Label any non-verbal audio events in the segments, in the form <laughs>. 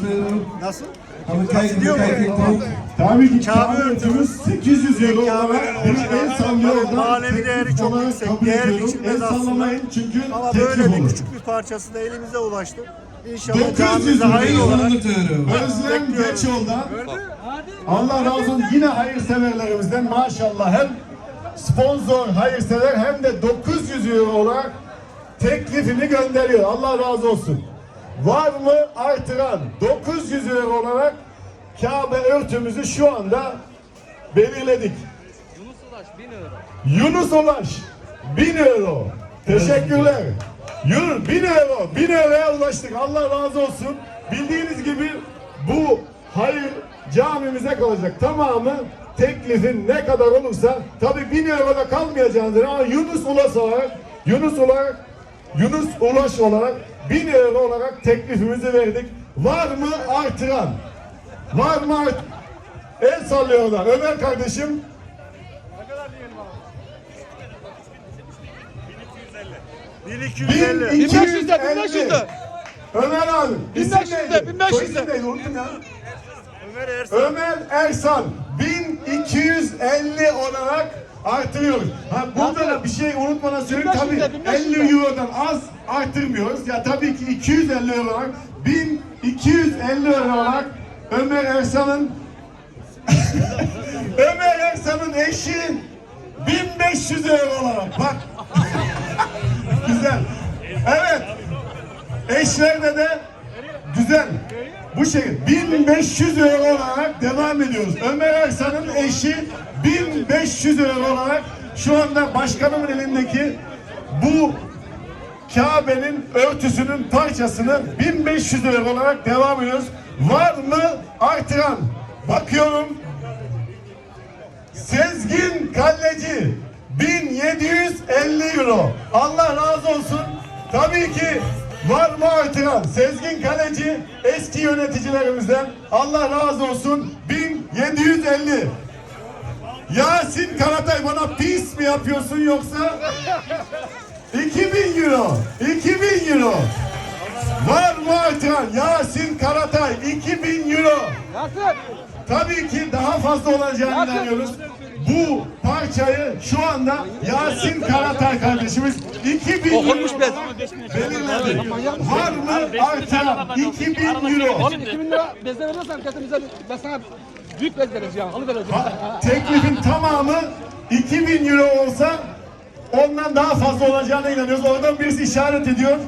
800 euro. Nasıl? Tabii ki Kabe örtümüz 800 euro olarak bir el sallıyor. Manevi değeri çok yüksek. Değer biçilmez aslında. çünkü Ama böyle bir küçük bir parçası da elimize ulaştı. İnşallah 900 camimize hayırlı olarak 900 euro. Özlem. Geçyol'dan Allah razı olsun yine hayırseverlerimizden maşallah hem sponsor hayırsever hem de 900 euro olarak teklifini gönderiyor. Allah razı olsun. Var mı artıran 900 euro olarak Kabe örtümüzü şu anda belirledik. Yunus Ulaş 1000 euro. Teşekkürler. Yunus 1000 euro. 1000 euroya ulaştık. Allah razı olsun. Bildiğiniz gibi bu hayır camimize kalacak. Tamamı teklifin ne kadar olursa tabi 1000 euroda kalmayacağındır ama Yunus Ulaş olarak Yunus olarak Yunus Ulaş olarak 1000 euro olarak teklifimizi verdik. Var mı artıran? Var mı art El sallıyorlar. Ömer kardeşim 1250. 1250. 1500'de. Ömer abi. isim 1500'de, neydi? 1500'de. Soy isim neydi? Unuttum ya. Ömer Ersan. Ömer Ersan 1250 olarak artırıyoruz. Ha, burada da bir şey unutmadan söyleyeyim. Tabii 1500'de, 1500'de. 50 Euro'dan az artırmıyoruz. Ya tabii ki 250 euro olarak 1250 euro olarak Ömer Ersan'ın <laughs> Ömer Ersan'ın eşi 1500 euro olarak bak. <laughs> Güzel. Evet. Eşlerde de güzel. Bu şey 1500 euro olarak devam ediyoruz. Ömer Ersan'ın eşi 1500 euro olarak şu anda başkanımın elindeki bu Kabe'nin örtüsünün parçasını 1500 euro olarak devam ediyoruz. Var mı artıran? Bakıyorum. Sezgin Kalleci 1750 euro. Allah razı olsun. Tabii ki var mı artıran? Sezgin Kaleci eski yöneticilerimizden Allah razı olsun 1750. Yasin Karatay bana pis mi yapıyorsun yoksa 2000 euro 2000 euro Var mı artıran? Yasin Karatay 2000 euro. Tabii ki daha fazla olacağını inanıyoruz. Bu parçayı şu anda Yasin Karatay kardeşimiz 2000 Okunmuş euro belirledi. Var mı artan 2000 euro? Oğlum 2000 lira bezle verirsen kesin bize ben sana büyük bez veririz ya. Onu veririz. Ha, Teklifin tamamı 2000 euro olsa ondan daha fazla olacağına inanıyoruz. Oradan birisi işaret ediyor.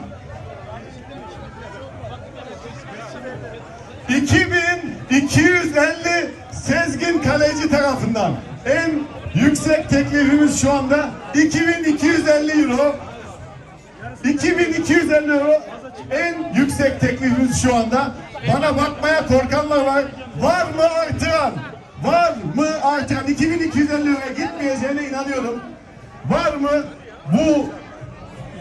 2250 Sezgin Kaleci tarafından en yüksek teklifimiz şu anda 2250 euro. 2250 euro en yüksek teklifimiz şu anda. Bana bakmaya korkanlar var. Var mı artıran? Var mı artıran? 2250 liraya gitmeyeceğine inanıyorum. Var mı bu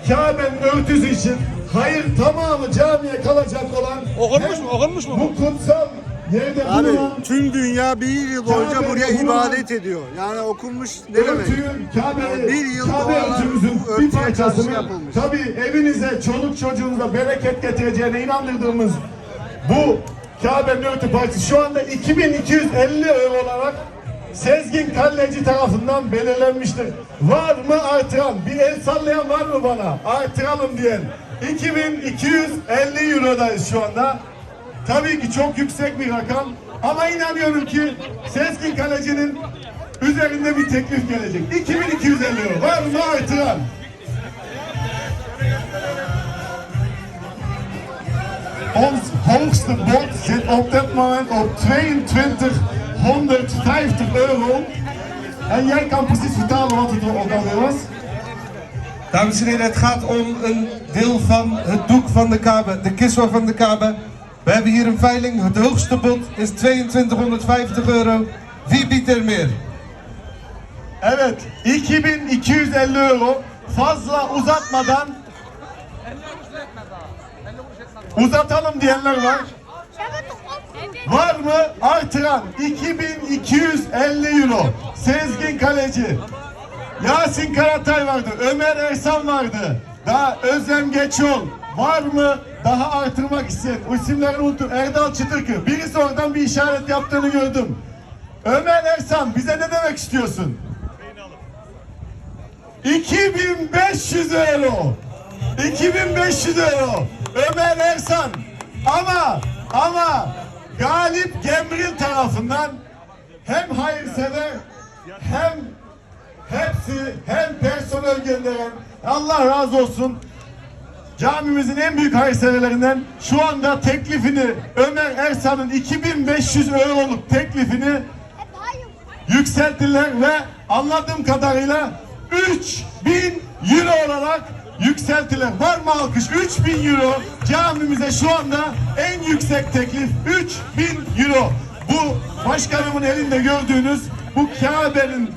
Kabe'nin örtüsü için hayır tamamı camiye kalacak olan Okunmuş mu? Okunmuş mu? Bu kutsal yerde Abi bulunan tüm dünya bir yıl boyunca buraya ibadet ediyor. Yani okunmuş ne demek? Örtüyü, Kabe, Bir yıl Kabe doğalar örtümüzün bu bir örtüye parçasını yapılmış. tabi evinize, çoluk çocuğunuza bereket getireceğine inandırdığımız bu Kabe'nin örtü parçası şu anda 2250 euro olarak Sezgin Kalleci tarafından belirlenmiştir. Var mı artıran? Bir el sallayan var mı bana? Artıralım diyen. 2250 eurodayız şu anda. Tabii ki çok yüksek bir rakam ama inanıyorum ki Sezgin Kaleci'nin üzerinde bir teklif gelecek. 2250 euro. Var mı artıran? Ons hoogste bod zit op dit moment op 2250 euro. En jij kan precies vertalen wat het ook alweer was. Dames en heren, het gaat om een deel van het doek van de Kabe, de kiswa van de Kabe. We hebben hier een veiling. Het hoogste bod is 2250 euro. Wie biedt er meer? Evet, 2250 euro. Fazla uzatmadan uzatalım diyenler var. Var mı artıran 2250 euro. Sezgin Kaleci. Yasin Karatay vardı. Ömer Ersan vardı. Daha Özlem Geçol. Var mı daha artırmak isteyen isimlerini unuttum. Erdal Çıtırkı. Birisi oradan bir işaret yaptığını gördüm. Ömer Ersan bize ne demek istiyorsun? 2500 euro. 2500 euro. Ömer Ersan. Ama ama Galip Gemril tarafından hem hayırsever hem hepsi hem personel gönderen Allah razı olsun camimizin en büyük hayırseverlerinden şu anda teklifini Ömer Ersan'ın 2500 euroluk teklifini yükselttiler ve anladığım kadarıyla 3000 euro olarak yükselttiler. Var mı alkış? 3000 euro camimize şu anda en yüksek teklif 3000 euro. Bu başkanımın elinde gördüğünüz bu Kabe'nin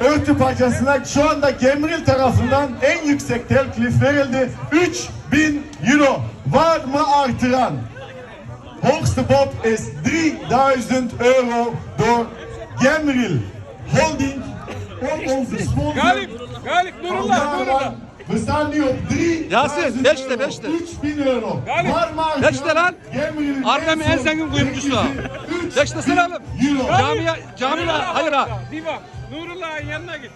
örtü parçasına şu anda Gemril tarafından en yüksek teklif verildi. 3000 euro. Var mı artıran? Hoogste bod is 3000 euro door Gemril Holding. Galip, Galip, Nurullah, Nurullah. Op 3000 Yasin, beşte, euro. beşte. 3000 euro. Galip, Var mı artıran? beşte lan. Gemril'in Arnhem en zengin kuyumcusu. teklifi 3000 Beşte sen oğlum. Camiye, camiye, hayır ha. Bak. Nurullah'ın yanına git.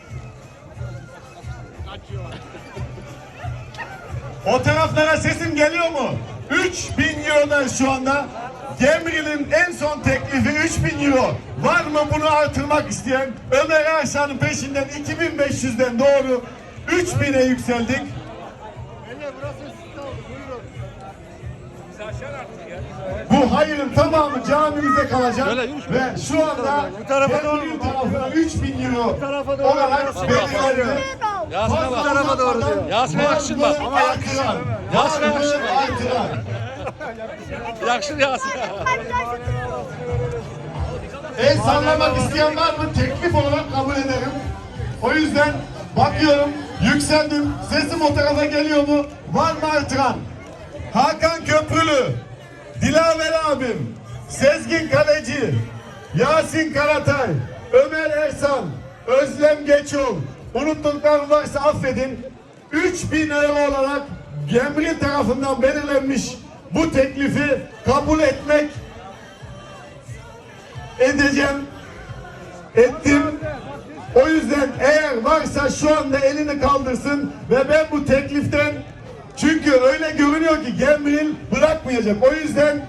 O taraflara sesim geliyor mu? 3000 Euro'dan şu anda. Gemril'in en son teklifi 3000 Euro. Var mı bunu artırmak isteyen? Ömer Aşağı'nın peşinden 2500'den doğru 3000'e yükseldik. Bu hayırın tamamı camimize kalacak ve şu anda bu tarafa doğru tarafına 3000 euro olarak belirlendi. Yasin'e bak. tarafa doğru diyor. Yasin'e yakışır bak. Ama artıran. Yasin'e yakışır. Yakışır Yasin. El sallamak isteyen var mı? Teklif olarak kabul ederim. O yüzden bakıyorum, yükseldim. Sesim o tarafa geliyor mu? Var mı artıran? Hakan Köprülü, Dilaver abim, Sezgin Kaleci, Yasin Karatay, Ömer Ersan, Özlem Geçol. Unuttuklarım varsa affedin. 3000 euro olarak Gemril tarafından belirlenmiş bu teklifi kabul etmek edeceğim. Ettim. O yüzden eğer varsa şu anda elini kaldırsın ve ben bu tekliften çünkü öyle görünüyor ki Gemril bırakmayacak. O yüzden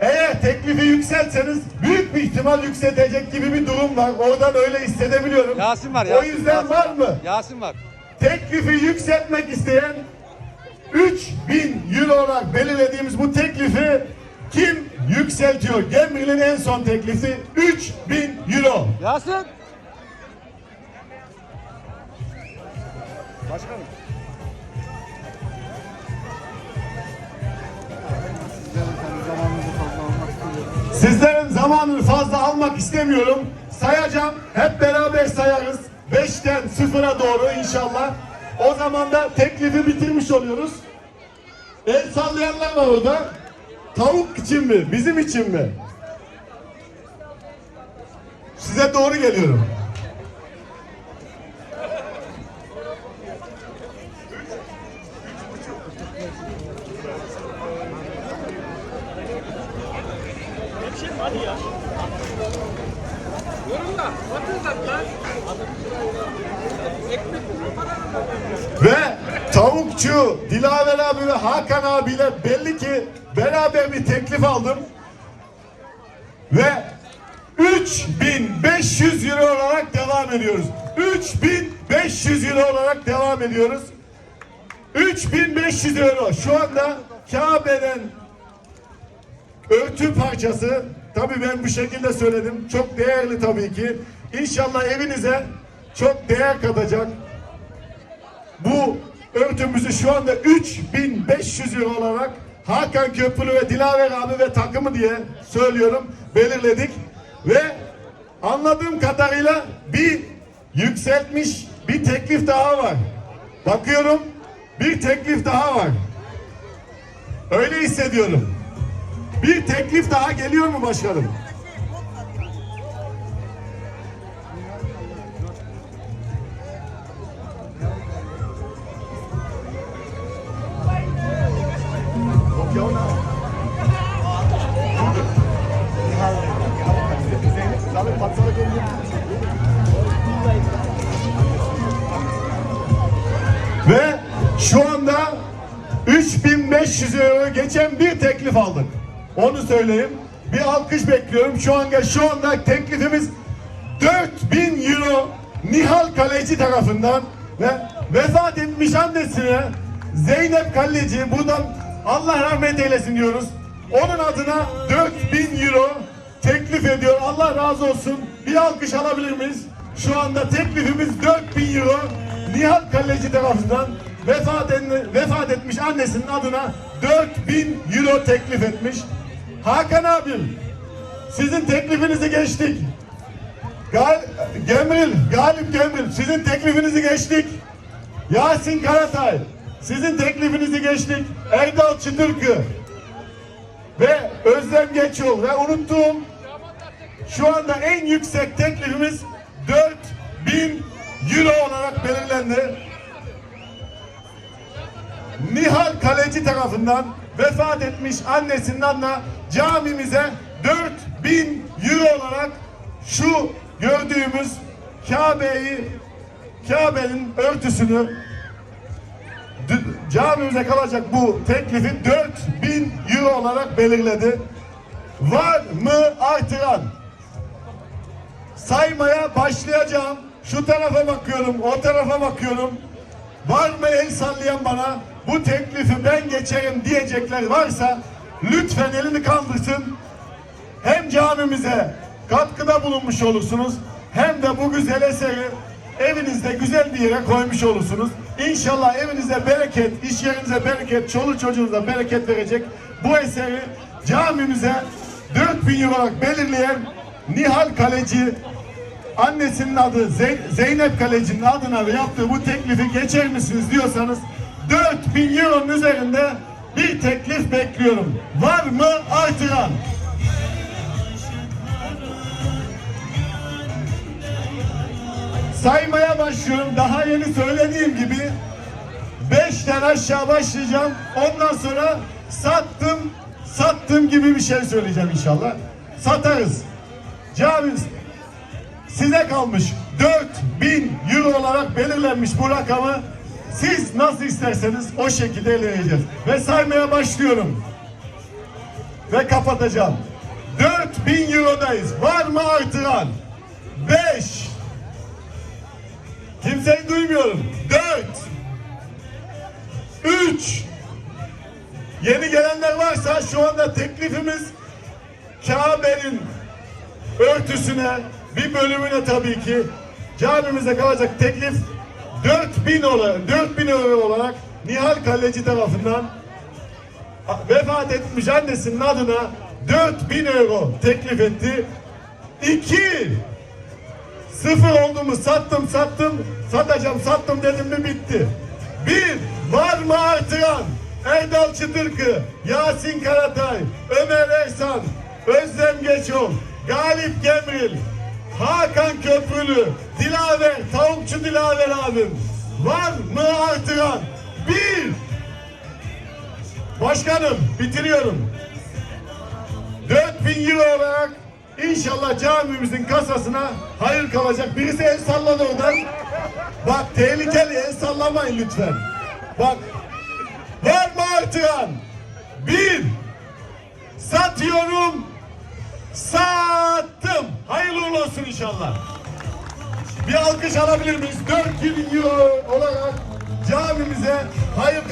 eğer teklifi yükseltseniz büyük bir ihtimal yükseltecek gibi bir durum var. Oradan öyle hissedebiliyorum. Yasin var, O Yasin, yüzden Yasin. var mı? Yasin var. teklifi yükseltmek isteyen 3000 euro olarak belirlediğimiz bu teklifi kim yükseltiyor? Gemril'in en son teklifi 3000 euro. Yasin. Sizlerin zamanını fazla almak istemiyorum. Sayacağım. Hep beraber sayarız. 5'ten 0'a doğru inşallah. O zaman da teklifi bitirmiş oluyoruz. El sallayanlar var orada. Tavuk için mi? Bizim için mi? Size doğru geliyorum. Tavukçu Dilaver abi ve Hakan abiyle belli ki beraber bir teklif aldım. Ve 3500 euro olarak devam ediyoruz. 3500 euro olarak devam ediyoruz. 3500 euro şu anda Kabe'den örtü parçası tabii ben bu şekilde söyledim. Çok değerli tabii ki. İnşallah evinize çok değer katacak. Bu örtümüzü şu anda 3500 euro olarak Hakan Köprülü ve Dilaver abi ve takımı diye söylüyorum belirledik ve anladığım kadarıyla bir yükseltmiş bir teklif daha var. Bakıyorum bir teklif daha var. Öyle hissediyorum. Bir teklif daha geliyor mu başkanım? Geçen bir teklif aldık. Onu söyleyeyim. Bir alkış bekliyorum. Şu anda şu anda teklifimiz 4000 euro Nihal Kaleci tarafından ve vefat etmiş annesine Zeynep Kaleci buradan Allah rahmet eylesin diyoruz. Onun adına 4000 euro teklif ediyor. Allah razı olsun. Bir alkış alabilir miyiz? Şu anda teklifimiz 4000 euro Nihal Kaleci tarafından vefat, vefat etmiş annesinin adına 4000 euro teklif etmiş. Hakan abim sizin teklifinizi geçtik. Gal Gemril, Galip Gemril sizin teklifinizi geçtik. Yasin Karatay sizin teklifinizi geçtik. Erdal Çıtırkı ve Özlem Geçyol ve unuttuğum şu anda en yüksek teklifimiz 4000 euro olarak belirlendi. Kaleci tarafından vefat etmiş annesinin adına camimize 4000 euro olarak şu gördüğümüz Kabe'yi Kabe'nin örtüsünü camimize kalacak bu teklifi 4000 euro olarak belirledi. Var mı artıran? Saymaya başlayacağım. Şu tarafa bakıyorum, o tarafa bakıyorum. Var mı el sallayan bana? Bu teklifi ben geçerim diyecekler varsa lütfen elini kaldırsın. Hem camimize katkıda bulunmuş olursunuz hem de bu güzel eseri evinizde güzel bir yere koymuş olursunuz. İnşallah evinize bereket, iş yerinize bereket, çoluk çocuğunuza bereket verecek bu eseri camimize 4000 euro olarak belirleyen Nihal Kaleci annesinin adı Zey- Zeynep Kaleci'nin adına yaptığı bu teklifi geçer misiniz diyorsanız 4000 euronun üzerinde bir teklif bekliyorum. Var mı artıran? Saymaya başlıyorum. Daha yeni söylediğim gibi 5'ten aşağı başlayacağım. Ondan sonra sattım, sattım gibi bir şey söyleyeceğim inşallah. Satarız. Cami size kalmış 4000 euro olarak belirlenmiş bu rakamı siz nasıl isterseniz o şekilde eleyeceğiz. Ve saymaya başlıyorum. Ve kapatacağım. 4000 eurodayız. Var mı artıran? 5 Kimseyi duymuyorum. 4 3 Yeni gelenler varsa şu anda teklifimiz Kabe'nin örtüsüne bir bölümüne tabii ki camimize kalacak teklif 4000 olarak 4000 euro olarak Nihal Kaleci tarafından vefat etmiş annesinin adına 4000 euro teklif etti. 2 Sıfır oldu mu sattım sattım satacağım sattım dedim mi bitti. Bir var mı artıran? Erdal Çıtırkı, Yasin Karatay, Ömer Ersan, Özlem Geçol, Galip Gemril, Hakan Köprülü, Dilaver, Tavukçu Dilaver abim. Var mı artıran? Bir. Başkanım bitiriyorum. 4000 euro olarak inşallah camimizin kasasına hayır kalacak. Birisi el salladı oradan. Bak tehlikeli el sallamayın lütfen. Bak var mı artıran? Bir satıyorum sattım. Hayırlı olsun inşallah. Bir alkış alabilir miyiz? 4000 euro olarak camimize hayır